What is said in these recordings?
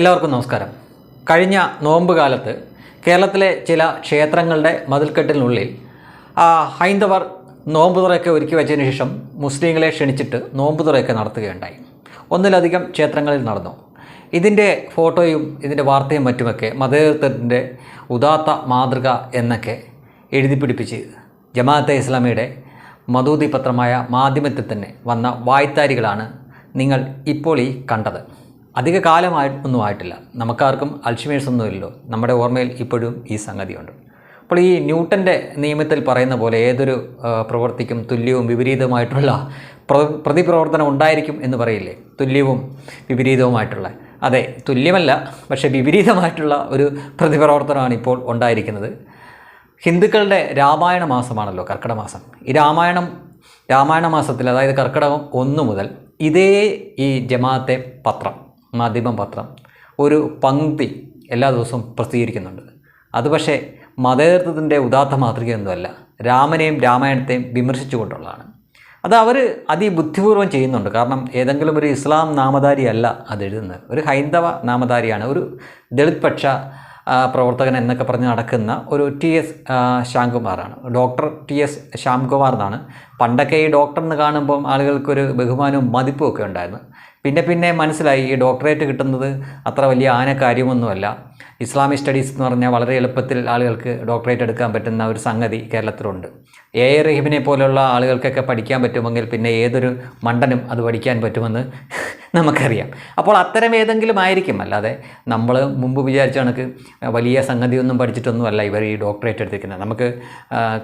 എല്ലാവർക്കും നമസ്കാരം. കഴിഞ്ഞ നോമ്പ് കാലത്ത് കേരളത്തിലെ ചില ക്ഷേത്രങ്ങളുടെ മതിൽക്കെട്ടിനുള്ളിൽ ഹൈന്ദവർ നോമ്പ് തുറയൊക്കെ ഒരുക്കി വെച്ചതിന് ശേഷം മുസ്ലിങ്ങളെ ക്ഷണിച്ചിട്ട് നോമ്പ് തുറയൊക്കെ നടത്തുകയുണ്ടായി. ഒന്നിലധികം ക്ഷേത്രങ്ങളിൽ നടന്നു. ഇതിന്റെ ഫോട്ടോയും ഇതിന്റെ വാർത്തയും മറ്റുമൊക്കെ മതേതരത്തിന്റെ ഉദാത്ത മാതൃക എന്നൊക്കെ എഴുതി പിടിപ്പിച്ച് ജമാഅത്തെ ഇസ്ലാമിയുടെ മധൂതി പത്രമായ മാധ്യമത്തിൽ തന്നെ വന്ന വായ്ത്താരികളാണ് നിങ്ങൾ ഇപ്പോൾ ഈ കണ്ടത്. അധിക കാലമായി ഒന്നും ആയിട്ടില്ല. നമുക്കാർക്കും അൾഷിമേഴ്സ് ഒന്നുമില്ലല്ലോ നമ്മുടെ ഓർമ്മയിൽ ഇപ്പോഴും ഈ സംഗതിയുണ്ട്. അപ്പോൾ ഈ ന്യൂട്ടന്റെ നിയമത്തിൽ പറയുന്ന പോലെ ഏതൊരു പ്രവർത്തിക്കും തുല്യവും വിപരീതവുമായിട്ടുള്ള പ്ര പ്രതിപ്രവർത്തനം ഉണ്ടായിരിക്കും എന്ന് പറയില്ലേ? തുല്യവും വിപരീതവുമായിട്ടുള്ള. അതെ തുല്യമല്ല പക്ഷേ വിപരീതമായിട്ടുള്ള ഒരു പ്രതിപ്രവർത്തനമാണ് ഇപ്പോൾ ഉണ്ടായിരിക്കുന്നത്. ഹിന്ദുക്കളുടെ രാമായണ മാസമാണല്ലോ കർക്കിടക മാസം. ഈ രാമായണം രാമായണ മാസത്തിൽ അതായത് കർക്കിടകം ഒന്ന് മുതൽ ഇതേ ഈ ജമാഅത്തെ പത്രം മാധ്യമം പത്രം ഒരു പങ്ക്തി എല്ലാ ദിവസവും പ്രസിദ്ധീകരിക്കുന്നുണ്ട്. അത് പക്ഷേ മതേതൃത്വത്തിന്റെ ഉദാത്ത മാതൃകയൊന്നുമല്ല രാമനെയും രാമായണത്തെയും വിമർശിച്ചുകൊണ്ടുള്ളതാണ്. അത് അവർ അതിബുദ്ധിപൂർവം ചെയ്യുന്നുണ്ട്. കാരണം ഏതെങ്കിലും ഒരു ഇസ്ലാം നാമധാരിയല്ല അത് എഴുതുന്നത്. ഒരു ഹൈന്ദവ നാമധാരിയാണ്. ഒരു ദളിത് പക്ഷ പ്രവർത്തകൻ എന്നൊക്കെ പറഞ്ഞ് നടക്കുന്ന ഒരു ടി എസ് ശ്യാംകുമാറാണ്. ഡോക്ടർ ടി എസ് ശ്യാംകുമാർ എന്നാണ്. പണ്ടൊക്കെ ഈ ഡോക്ടർ എന്ന് കാണുമ്പം ആളുകൾക്കൊരു ബഹുമാനവും മതിപ്പും ഒക്കെ ഉണ്ടായിരുന്നു. പിന്നെ പിന്നെ മനസ്സിലായി ഈ ഡോക്ടറേറ്റ് കിട്ടുന്നത് അത്ര വലിയ ആന കാര്യമൊന്നുമല്ല ഇസ്ലാമിക് സ്റ്റഡീസ് എന്ന് പറഞ്ഞാൽ വളരെ എളുപ്പത്തിൽ ആളുകൾക്ക് ഡോക്ടറേറ്റ് എടുക്കാൻ പറ്റുന്ന ഒരു സംഗതി കേരളത്തിലുണ്ട്. എ. എ. റഹീമിനെ പോലുള്ള ആളുകൾക്കൊക്കെ പഠിക്കാൻ പറ്റുമെങ്കിൽ പിന്നെ ഏതൊരു മണ്ടനും അത് പഠിക്കാൻ പറ്റുമെന്ന് നമുക്കറിയാം. അപ്പോൾ അത്തരം ഏതെങ്കിലും ആയിരിക്കും. അല്ലാതെ നമ്മൾ മുമ്പ് വിചാരിച്ച കണക്ക് വലിയ സംഗതിയൊന്നും പഠിച്ചിട്ടൊന്നുമല്ല ഇവർ ഈ ഡോക്ടറേറ്റ് എടുത്തിരിക്കുന്നത്. നമുക്ക്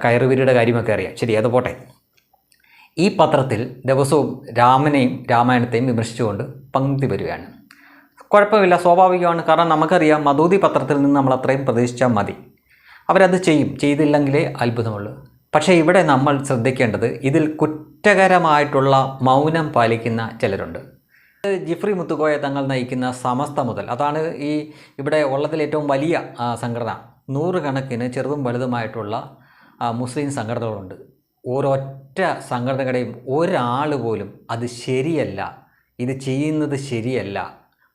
കയറുവിരിയുടെ കാര്യമൊക്കെ അറിയാം. ശരി അത് പോട്ടെ. ഈ പത്രത്തിൽ ദിവസവും രാമനെയും രാമായണത്തെയും വിമർശിച്ചുകൊണ്ട് പങ്ക്തി വരികയാണ്. കുഴപ്പമില്ല സ്വാഭാവികമാണ്. കാരണം നമുക്കറിയാം മധൂതി പത്രത്തിൽ നിന്ന് നമ്മൾ അത്രയും പ്രതീക്ഷിച്ചാൽ മതി. അവരത് ചെയ്യും. ചെയ്തില്ലെങ്കിലേ അത്ഭുതമുള്ളൂ. പക്ഷേ ഇവിടെ നമ്മൾ ശ്രദ്ധിക്കേണ്ടത് ഇതിൽ കുറ്റകരമായിട്ടുള്ള മൗനം പാലിക്കുന്ന ചിലരുണ്ട്. ജിഫ്രി മുത്തുകോയ തങ്ങൾ നയിക്കുന്ന സമസ്ത മുതൽ. അതാണ് ഈ ഇവിടെ ഉള്ളതിൽ ഏറ്റവും വലിയ സംഘടന. നൂറുകണക്കിന് ചെറുതും വലുതുമായിട്ടുള്ള മുസ്ലിം സംഘടനകളുണ്ട്. ഒരൊറ്റ സംഘടനകളുടെയും ഒരാൾ പോലും അത് ശരിയല്ല ഇത് ചെയ്യുന്നത് ശരിയല്ല.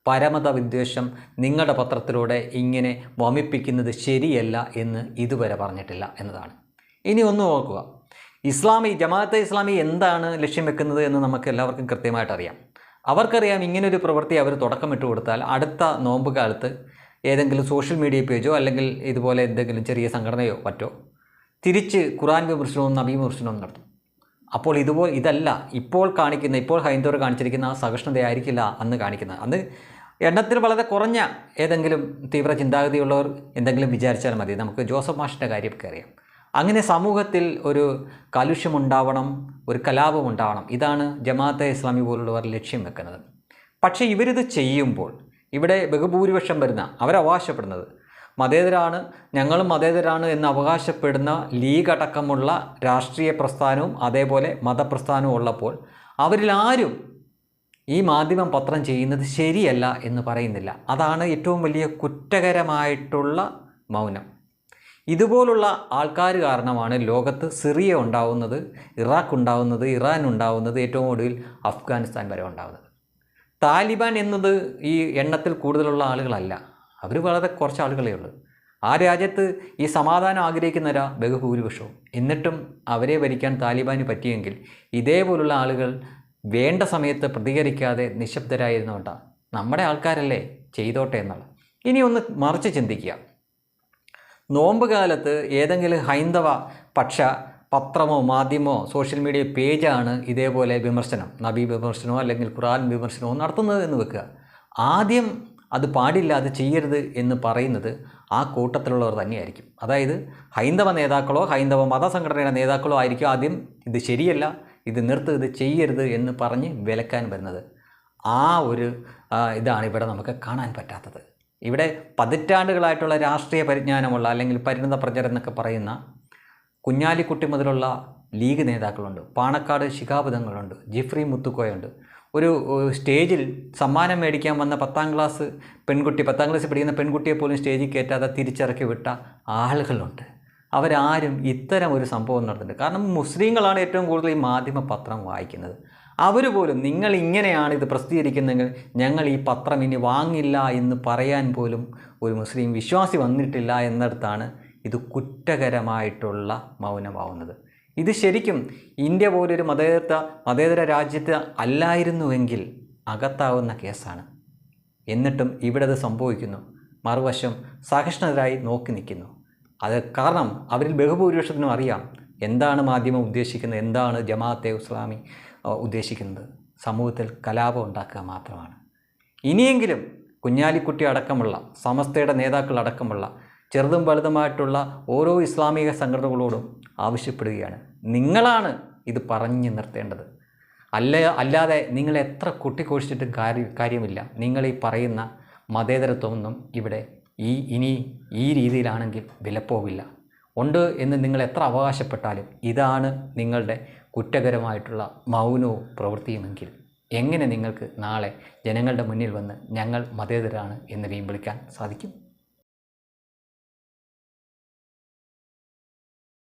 പരമത വിദ്വേഷം നിങ്ങളുടെ പത്രത്തിലൂടെ ഇങ്ങനെ വമിപ്പിക്കുന്നത് ശരിയല്ല എന്ന് ഇതുവരെ പറഞ്ഞിട്ടില്ല എന്നതാണ്. ഇനി ഒന്ന് നോക്കുക ഇസ്ലാമി ജമാഅത്തെ ഇസ്ലാമി എന്താണ് ലക്ഷ്യം വെക്കുന്നത് എന്ന് നമുക്ക് എല്ലാവർക്കും കൃത്യമായിട്ട് അറിയാം. അവർക്കറിയാം ഇങ്ങനൊരു പ്രവൃത്തി അവർ തുടക്കമിട്ട് കൊടുത്താൽ അടുത്ത നോമ്പ് കാലത്ത് ഏതെങ്കിലും സോഷ്യൽ മീഡിയ പേജോ അല്ലെങ്കിൽ ഇതുപോലെ എന്തെങ്കിലും ചെറിയ സംഘടനയോ മറ്റോ തിരിച്ച് ഖുറാൻ വിമർശനവും നബി വിമർശനവും നടത്തും. അപ്പോൾ ഇതുപോലെ ഇതല്ല ഇപ്പോൾ കാണിക്കുന്ന ഇപ്പോൾ ഹൈന്ദവർ കാണിച്ചിരിക്കുന്ന ആ സഹിഷ്ണുതയായിരിക്കില്ല അന്ന് കാണിക്കുന്നത്. അന്ന് എണ്ണത്തിൽ വളരെ കുറഞ്ഞ ഏതെങ്കിലും തീവ്ര ചിന്താഗതിയുള്ളവർ എന്തെങ്കിലും വിചാരിച്ചാൽ മതി. നമുക്ക് ജോസഫ് മാഷിന്റെ കാര്യമൊക്കെ അറിയാം. അങ്ങനെ സമൂഹത്തിൽ ഒരു കലുഷ്യമുണ്ടാവണം ഒരു കലാപം ഉണ്ടാവണം ഇതാണ് ജമാഅത്തെ ഇസ്ലാമി പോലുള്ളവർ ലക്ഷ്യം വെക്കുന്നത്. പക്ഷേ ഇവരിത് ചെയ്യുമ്പോൾ ഇവിടെ ബഹുഭൂരിപക്ഷം വരുന്ന അവരവകാശപ്പെടുന്നത് മതേതരാണ് ഞങ്ങളും മതേതരാണ് എന്ന് അവകാശപ്പെടുന്ന ലീഗ് അടക്കമുള്ള രാഷ്ട്രീയ പ്രസ്ഥാനവും അതേപോലെ മതപ്രസ്ഥാനവും ഉള്ളപ്പോൾ അവരിലാരും ഈ മാധ്യമം പത്രം ചെയ്യുന്നത് ശരിയല്ല എന്ന് പറയുന്നില്ല. അതാണ് ഏറ്റവും വലിയ കുറ്റകരമായിട്ടുള്ള മൗനം. ഇതുപോലുള്ള ആൾക്കാർ കാരണമാണ് ലോകത്ത് സിറിയ ഉണ്ടാവുന്നത് ഇറാഖ് ഉണ്ടാവുന്നത് ഇറാൻ ഉണ്ടാവുന്നത് ഏറ്റവും ഒടുവിൽ അഫ്ഗാനിസ്ഥാൻ വരെ ഉണ്ടാവുന്നത്. താലിബാൻ എന്നത് ഈ എണ്ണത്തിൽ കൂടുതലുള്ള ആളുകളല്ല. അവർ വളരെ കുറച്ച് ആളുകളേ ഉള്ളൂ. ആ രാജ്യത്ത് ഈ സമാധാനം ആഗ്രഹിക്കുന്നവരാ ബഹുഭൂരിപക്ഷവും. എന്നിട്ടും അവരെ ഭരിക്കാൻ താലിബാന് പറ്റിയെങ്കിൽ ഇതേപോലുള്ള ആളുകൾ വേണ്ട സമയത്ത് പ്രതികരിക്കാതെ നിശബ്ദരായിരുന്നുകൊണ്ടാണ് നമ്മുടെ ആൾക്കാരല്ലേ ചെയ്തോട്ടെ എന്നുള്ള ഇനി ഒന്ന് മറിച്ച് ചിന്തിക്കുക. നോമ്പ് കാലത്ത് ഏതെങ്കിലും ഹൈന്ദവ പക്ഷ പത്രമോ മാധ്യമോ സോഷ്യൽ മീഡിയ പേജാണ് ഇതേപോലെ വിമർശനം നബി വിമർശനമോ അല്ലെങ്കിൽ ഖുറാൻ വിമർശനമോ നടത്തുന്നത് എന്ന് വെക്കുക. ആദ്യം അത് പാടില്ല അത് ചെയ്യരുത് എന്ന് പറയുന്നത് ആ കൂട്ടത്തിലുള്ളവർ തന്നെയായിരിക്കും. അതായത് ഹൈന്ദവ നേതാക്കളോ ഹൈന്ദവ മതസംഘടനയുടെ നേതാക്കളോ ആയിരിക്കും ആദ്യം ഇത് ശരിയല്ല ഇത് നിർത്ത് ഇത് ചെയ്യരുത് എന്ന് പറഞ്ഞ് വിലക്കാൻ വരുന്നത്. ആ ഒരു ഇതാണ് ഇവിടെ നമുക്ക് കാണാൻ പറ്റാത്തത്. ഇവിടെ പതിറ്റാണ്ടുകളായിട്ടുള്ള രാഷ്ട്രീയ പരിജ്ഞാനമുള്ള അല്ലെങ്കിൽ പരിണത പ്രചരം എന്നൊക്കെ പറയുന്ന കുഞ്ഞാലിക്കുട്ടി മുതലുള്ള ലീഗ് നേതാക്കളുണ്ട്. പാണക്കാട് ശിഖാബുധങ്ങളുണ്ട് ജിഫ്രി മുത്തുക്കോയുണ്ട്. ഒരു സ്റ്റേജിൽ സമ്മാനം മേടിക്കാൻ വന്ന പത്താം ക്ലാസ് പെൺകുട്ടി പത്താം ക്ലാസ്സിൽ പഠിക്കുന്ന പെൺകുട്ടിയെ പോലും സ്റ്റേജിൽ കയറ്റാതെ തിരിച്ചിറക്കി വിട്ട ആളുകളുണ്ട്. അവരാരും ഇത്തരം ഒരു സംഭവം നടത്തുന്നുണ്ട് കാരണം മുസ്ലിങ്ങളാണ് ഏറ്റവും കൂടുതൽ ഈ മാധ്യമ പത്രം വായിക്കുന്നത്. അവർ പോലും നിങ്ങൾ ഇങ്ങനെയാണ് ഇത് പ്രസിദ്ധീകരിക്കുന്നതെങ്കിൽ ഞങ്ങൾ ഈ പത്രം ഇനി വാങ്ങില്ല എന്ന് പറയാൻ പോലും ഒരു മുസ്ലിം വിശ്വാസി വന്നിട്ടില്ല എന്നിടത്താണ് ഇത് കുറ്റകരമായിട്ടുള്ള മൗനമാവുന്നത്. ഇത് ശരിക്കും ഇന്ത്യ പോലൊരു മതേതര മതേതര രാജ്യത്ത് അല്ലായിരുന്നുവെങ്കിൽ അകത്താവുന്ന കേസാണ്. എന്നിട്ടും ഇവിടെ അത് സംഭവിക്കുന്നു. മറുവശം സഹിഷ്ണുതരായി നോക്കി നിൽക്കുന്നു. അത് കാരണം അവരിൽ ബഹുഭൂരിപക്ഷത്തിനും അറിയാം എന്താണ് മാധ്യമം ഉദ്ദേശിക്കുന്നത് എന്താണ് ജമാഅത്തെ ഇസ്ലാമി ഉദ്ദേശിക്കുന്നത്. സമൂഹത്തിൽ കലാപം ഉണ്ടാക്കുക മാത്രമാണ്. ഇനിയെങ്കിലും കുഞ്ഞാലിക്കുട്ടി അടക്കമുള്ള സമസ്തയുടെ നേതാക്കൾ അടക്കമുള്ള ചെറുതും വലുതുമായിട്ടുള്ള ഓരോ ഇസ്ലാമിക സംഘടനകളോടും ആവശ്യപ്പെടുകയാണ്. നിങ്ങളാണ് ഇത് പറഞ്ഞു നിർത്തേണ്ടത്. അല്ല അല്ലാതെ നിങ്ങൾ എത്ര കൊട്ടിക്കോഴിച്ചിട്ടും കാര്യ കാര്യമില്ല. നിങ്ങൾ ഈ പറയുന്ന മതേതരത്വമൊന്നും ഇവിടെ ഈ ഇനി ഈ രീതിയിലാണെങ്കിൽ വിലപ്പോവില്ല. ഉണ്ട് എന്ന് നിങ്ങൾ എത്ര അവകാശപ്പെട്ടാലും ഇതാണ് നിങ്ങളുടെ കുറ്റകരമായിട്ടുള്ള മൗനവും പ്രവൃത്തിയുമെങ്കിൽ എങ്ങനെ നിങ്ങൾക്ക് നാളെ ജനങ്ങളുടെ മുന്നിൽ വന്ന് ഞങ്ങൾ മതേതരാണ് എന്ന് വീമ്പിളിക്കാൻ സാധിക്കും?